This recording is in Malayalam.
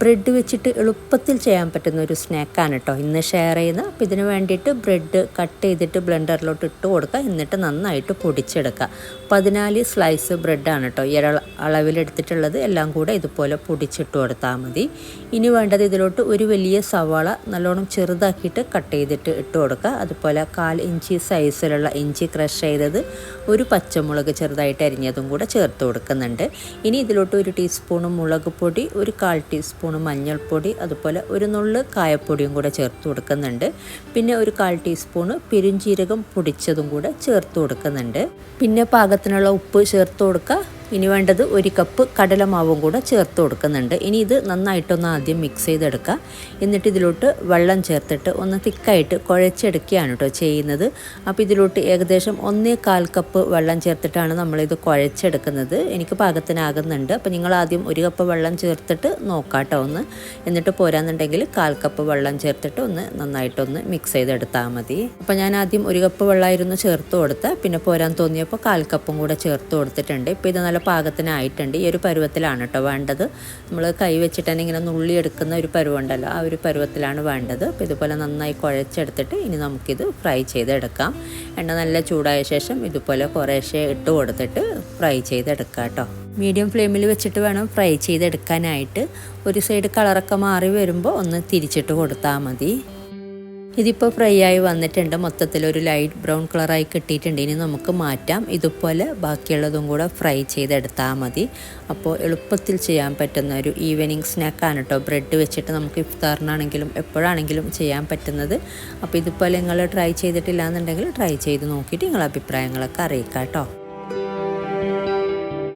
ബ്രെഡ് വെച്ചിട്ട് എളുപ്പത്തിൽ ചെയ്യാൻ പറ്റുന്ന ഒരു സ്നാക്കാണ് കേട്ടോ ഇന്ന് ഷെയർ ചെയ്യുന്നത് അപ്പോൾ ഇതിന് വേണ്ടിയിട്ട് ബ്രെഡ് കട്ട് ചെയ്തിട്ട് ബ്ലെൻഡറിലോട്ട് ഇട്ട് കൊടുക്കുക. എന്നിട്ട് നന്നായിട്ട് പൊടിച്ചെടുക്കുക. പതിനാല് സ്ലൈസ് ബ്രെഡാണ് കേട്ടോ ഒരു അളവിലെടുത്തിട്ടുള്ളത്. എല്ലാം കൂടെ ഇതുപോലെ പൊടിച്ചിട്ട് കൊടുത്താൽ മതി. ഇനി വേണ്ടത് ഇതിലോട്ട് ഒരു വലിയ സവാള നല്ലോണം ചെറുതാക്കിയിട്ട് കട്ട് ചെയ്തിട്ട് ഇട്ട് കൊടുക്കുക. അതുപോലെ കാൽ ഇഞ്ചി സൈസിലുള്ള ഇഞ്ചി ക്രഷ് ചെയ്തത് ഒരു പച്ചമുളക് ചെറുതായിട്ട് അരിഞ്ഞതും കൂടെ ചേർത്ത് കൊടുക്കുന്നുണ്ട്. ഇനി ഇതിലോട്ട് ഒരു ടീസ്പൂൺ മുളക് പൊടി ഒരു കാൽ ടീസ്പൂൺ മഞ്ഞൾപ്പൊടി അതുപോലെ ഒരു നുള്ള് കായപ്പൊടിയും കൂടെ ചേർത്ത് കൊടുക്കുന്നുണ്ട്. പിന്നെ ഒരു കാൽ ടീസ്പൂണ് പെരുംജീരകം പൊടിച്ചതും കൂടെ ചേർത്ത് കൊടുക്കുന്നുണ്ട്. പിന്നെ പാകത്തിനുള്ള ഉപ്പ് ചേർത്ത് കൊടുക്കുക. ഇനി വേണ്ടത് ഒരു കപ്പ് കടലമാവും കൂടെ ചേർത്ത് കൊടുക്കുന്നുണ്ട്. ഇനി ഇത് നന്നായിട്ടൊന്ന് ആദ്യം മിക്സ് ചെയ്തെടുക്കുക. എന്നിട്ട് ഇതിലോട്ട് വെള്ളം ചേർത്തിട്ട് ഒന്ന് തിക്കായിട്ട് കുഴച്ചെടുക്കുകയാണ് കേട്ടോ ചെയ്യുന്നത്. അപ്പോൾ ഇതിലോട്ട് ഏകദേശം ഒന്നേ കാൽ കപ്പ് വെള്ളം ചേർത്തിട്ടാണ് നമ്മളിത് കുഴച്ചെടുക്കുന്നത്. എനിക്ക് പാകത്തിനാകുന്നുണ്ട്. അപ്പോൾ നിങ്ങൾ ആദ്യം ഒരു കപ്പ് വെള്ളം ചേർത്തിട്ട് നോക്കാം കേട്ടോ ഒന്ന്. എന്നിട്ട് പോരാന്നുണ്ടെങ്കിൽ കാൽ കപ്പ് വെള്ളം ചേർത്തിട്ട് ഒന്ന് നന്നായിട്ടൊന്ന് മിക്സ് ചെയ്തെടുത്താൽ മതി. അപ്പോൾ ഞാൻ ആദ്യം ഒരു കപ്പ് വെള്ളമായിരുന്നു ചേർത്ത് കൊടുത്ത്. പിന്നെ പോരാൻ തോന്നിയപ്പോൾ കാൽ കപ്പും കൂടെ ചേർത്ത് കൊടുത്തിട്ടുണ്ട്. ഇപ്പോൾ ഇത് നല്ല പാകത്തിനായിട്ടുണ്ട്. ഈ ഒരു പരുവത്തിലാണ് കേട്ടോ വേണ്ടത്. നമ്മൾ കൈ വെച്ചിട്ട് തന്നെ ഇങ്ങനെ നുള്ളി എടുക്കുന്ന ഒരു പരുവുണ്ടല്ലോ ആ ഒരു പരുവത്തിലാണ് വേണ്ടത്. അപ്പോൾ ഇതുപോലെ നന്നായി കുഴച്ചെടുത്തിട്ട് ഇനി നമുക്കിത് ഫ്രൈ ചെയ്തെടുക്കാം. എണ്ണ നല്ല ചൂടായ ശേഷം ഇതുപോലെ കുറേശ്ശെ ഇട്ട് കൊടുത്തിട്ട് ഫ്രൈ ചെയ്തെടുക്കാം കേട്ടോ. മീഡിയം ഫ്ലെയിമിൽ വെച്ചിട്ട് വേണം ഫ്രൈ ചെയ്തെടുക്കാനായിട്ട്. ഒരു സൈഡ് കളറൊക്കെ മാറി വരുമ്പോൾ ഒന്ന് തിരിച്ചിട്ട് കൊടുത്താൽ മതി. ഇതിപ്പോൾ ഫ്രൈ ആയി വന്നിട്ടുണ്ട്. മൊത്തത്തിൽ ഒരു ലൈറ്റ് ബ്രൗൺ കളറായി കിട്ടിയിട്ടുണ്ട്. ഇനി നമുക്ക് മാറ്റാം. ഇതുപോലെ ബാക്കിയുള്ളതും കൂടെ ഫ്രൈ ചെയ്തെടുത്താൽ മതി. അപ്പോൾ എളുപ്പത്തിൽ ചെയ്യാൻ പറ്റുന്ന ഒരു ഈവനിങ് സ്നാക്കാണ് കേട്ടോ ബ്രെഡ് വെച്ചിട്ട് നമുക്ക് ഇഫ്താറിനാണെങ്കിലും എപ്പോഴാണെങ്കിലും ചെയ്യാൻ പറ്റുന്നത്. അപ്പോൾ ഇതുപോലെ നിങ്ങൾ ട്രൈ ചെയ്തിട്ടില്ല എന്നുണ്ടെങ്കിൽ ട്രൈ ചെയ്ത് നോക്കിയിട്ട് നിങ്ങളുടെ അഭിപ്രായങ്ങളൊക്കെ അറിയിക്കാം കേട്ടോ